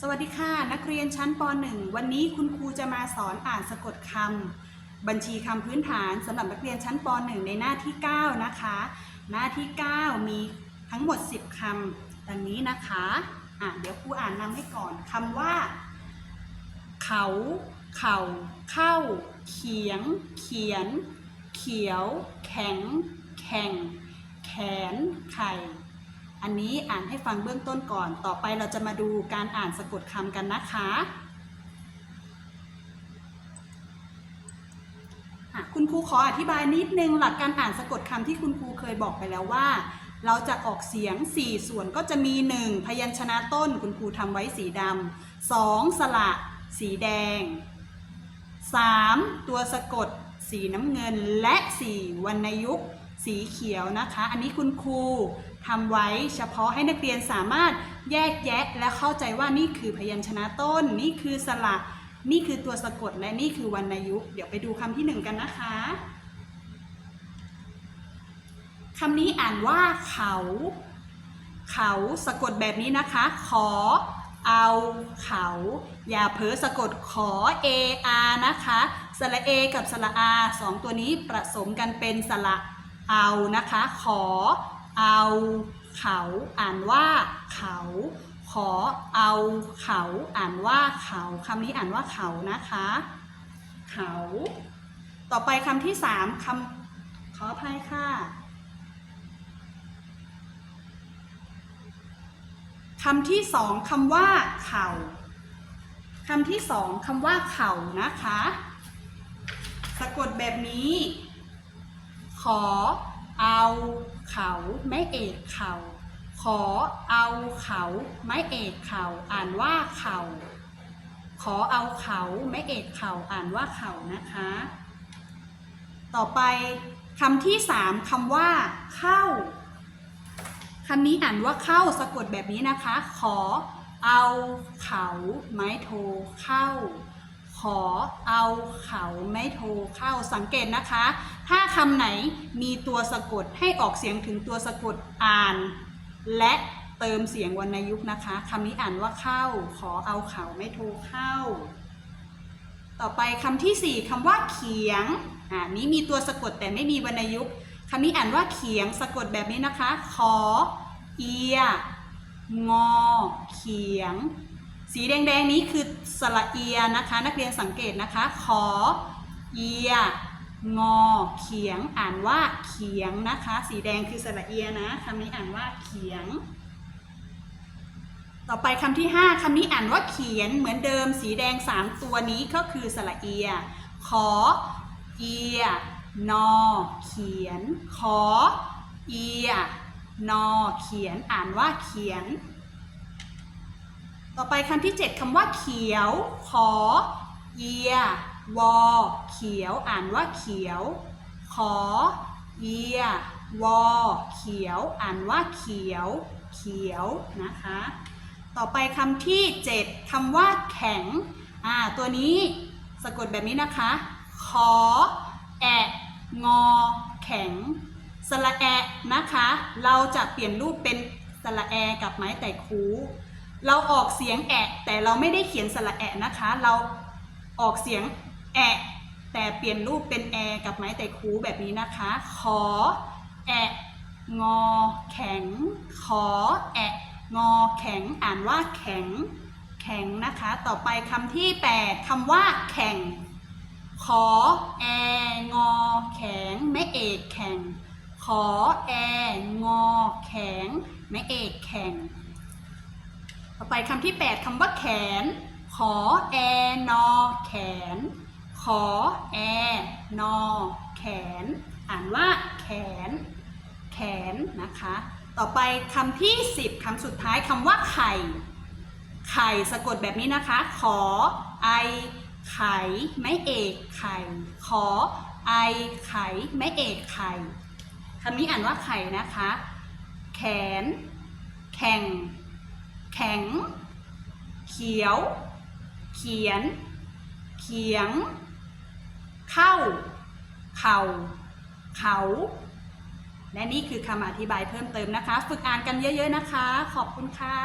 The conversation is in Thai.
สวัสดีค่ะ นักเรียนชั้นป .1 วันนี้คุณครูจะมาสอนอ่านสะกดคำบัญชีคำพื้นฐานสำหรับนักเรียนชั้นป .1 ในหน้าที่ 9 นะคะ หน้าที่ 9 มีทั้งหมด 10 คำดังนี้นะคะอะเดี๋ยวครูอ่านนำให้ก่อนคำว่า เขา เข่า เข้า เขียง เขียน เขียว แข็ง แข่ง แขน ไข่ อันนี้อ่านให้ฟังเบื้องต้นก่อน ต่อไปเราจะมาดูการอ่านสะกดคำกันนะคะคุณครูขออธิบายนิดนึงหลักการอ่านสะกดคำที่คุณครูเคยบอกไปแล้วว่า เราจะออกเสียง 4 ส่วนก็จะมี 1 พยัญชนะต้นคุณครูทำไว้สีดำ 2 สระสีแดง 3. ตัวสะกดสีน้ำเงินและ 4. วรรณยุกต์สีเขียวนะคะ อันนี้คุณครู ทำไว้เฉพาะให้นักเรียนสามารถแยกแยะและเข้าใจว่านี่คือพยัญชนะต้น นี่คือสระ นี่คือตัวสะกดและนี่คือวรรณยุกต์เดี๋ยวไปดูคำที่หนึ่งกันนะคะคำนี้อ่านว่าเขา เขาสะกดแบบนี้นะคะ ขอ เอาเขา อย่าเผลอสะกดขอ a r นะคะสระ a กับสระ r สองตัวนี้ผสมกันเป็นสระเอานะคะ ขอ เอา เขาอ่านว่า เขา ขอเอา เขาอ่านว่าเขาคำนี้อ่านว่าเขานะคะ เขา ต่อไปคำที่สามคำขออภัยค่ะคำที่สองคำว่าเข่าคำที่สองคำว่าเข่านะคะ สะกดแบบนี้ ขอ เอาเขาไม่เอกเขาขอเอาเขาไม่เอกเขาอ่านว่าเขาขอเอาเขาไม่เอกเขาอ่านว่าเขานะคะ ต่อไปคำที่สามคำว่า เข้าคำนี้อ่านว่าเข้าสะกดแบบนี้นะคะ ขอเอาเขาไม้โทเข้า ขอเอาเขาไม้โทรเข้าสังเกตนะคะ ถ้าคำไหนมีตัวสะกดให้ออกเสียงถึงตัวสะกดอ่าน และเติมเสียงวรรณยุกต์นะคะคำนี้อ่านว่าเข้า ขอเอาเขาไม่โทรเข้า ต่อไปคำที่สี่คำว่าเขียงอ่านี้มีตัวสะกดแต่ไม่มีวรรณยุกต์คำนี้อ่านว่าเขียงสะกดแบบนี้นะคะ ขอเอียงอเขียง สีแดงๆนี้คือสระเอียนะคะ นักเรียนสังเกตนะคะ ขอเอีย งอ เขียง อ่านว่าเขียงนะคะ สีแดงคือสระเอียนะคำนี้อ่านว่าเขียง ต่อไปคำที่ 5คำนี้อ่านว่าเขียนเหมือนเดิม สีแดง 3 ตัวนี้ก็คือสระเอีย ขอเอีย นอ เขียน ขอเอีย นอ เขียน อ่านว่าเขียน ต่อไปคำที่ 7คำว่าเขียว ขอเอีย วอ เขียว อ่านว่าเขียว ขอเอีย วอ เขียว อ่านว่าเขียว เขียวนะคะ ต่อไปคำที่ 7คำว่า แข็ง อ่า ตัวนี้สะกดแบบนี้นะคะ ขอ แอะ งอ แข็ง สระแอะนะคะ เราจะเปลี่ยนรูปเป็นสระแอกับไม้แต่คู เราออกเสียงแอะแต่เราไม่ได้เขียนสระแอะนะคะ เราออกเสียงแอะแต่เปลี่ยนรูปเป็นแอกับไม้แต่คูแบบนี้นะคะ ขอแอะงอแข็ง ขอแอะงอแข็ง อ่านว่าแข็ง แข็งนะคะ ต่อไปคำที่ 8คำว่า แข่ง ขอแองอแข็งไม่เอกแข่งขอแองอแข็งไม่เอกแข่ง ต่อไปคำที่ 8คำว่าแขน ขอแอนอแขน ขอแอนอแขน อ่านว่าแขน แขนนะคะ ต่อไปคำที่ 10คำสุดท้ายคำว่าไข่ ไข่สะกดแบบนี้นะคะ ขอไอไข่ไม่เอกไข่ ขอไอไข่ไม่เอกไข่คำนี้อ่านว่าไข่นะคะ แขน แข่ง แข็ง เขียว เขียน เขียง เข้า เข่า เขา และนี่คือคำอธิบายเพิ่มเติมนะคะ ฝึกอ่านกันเยอะ ๆ นะคะ ขอบคุณค่ะ